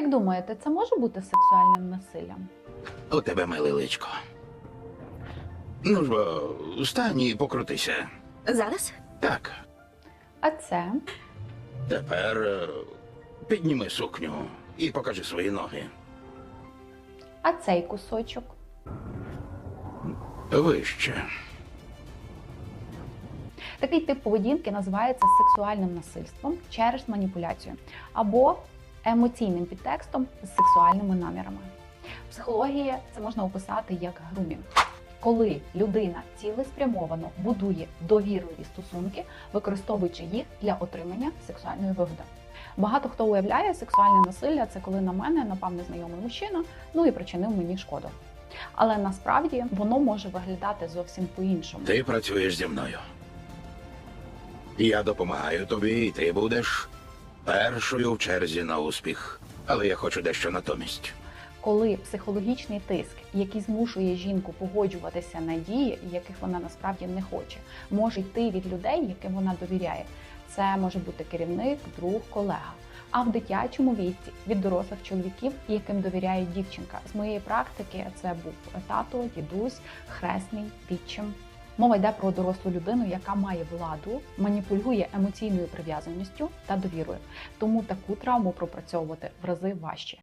Як думаєте, це може бути сексуальним насиллям? У тебе миле личко. Ну ж, бо, встань і покрутися. Зараз? Так, А це тепер е, підніми сукню і покажи свої ноги. а цей кусочок. Вище. Такий тип поведінки називається сексуальним насильством через маніпуляцію або емоційним підтекстом з сексуальними намірами. В психології це можна описати як грумінг. Коли людина цілеспрямовано будує довірливі стосунки, використовуючи їх для отримання сексуальної вигоди. Багато хто уявляє сексуальне насилля це коли на мене напав незнайомий мужчина, ну і причинив мені шкоду. Але насправді воно може виглядати зовсім по-іншому. Ти працюєш зі мною. Я допомагаю тобі, і ти будеш першою в черзі на успіх. Але я хочу дещо натомість. коли психологічний тиск, який змушує жінку погоджуватися на дії, яких вона насправді не хоче, може йти від людей, яким вона довіряє. Це може бути керівник, друг, колега. А в дитячому віці від дорослих чоловіків, яким довіряє дівчинка. З моєї практики це був тато, дідусь, хресний, відчим. Мова йде про дорослу людину, яка має владу, маніпулює емоційною прив'язаністю та довірою. Тому таку травму пропрацьовувати в рази важче.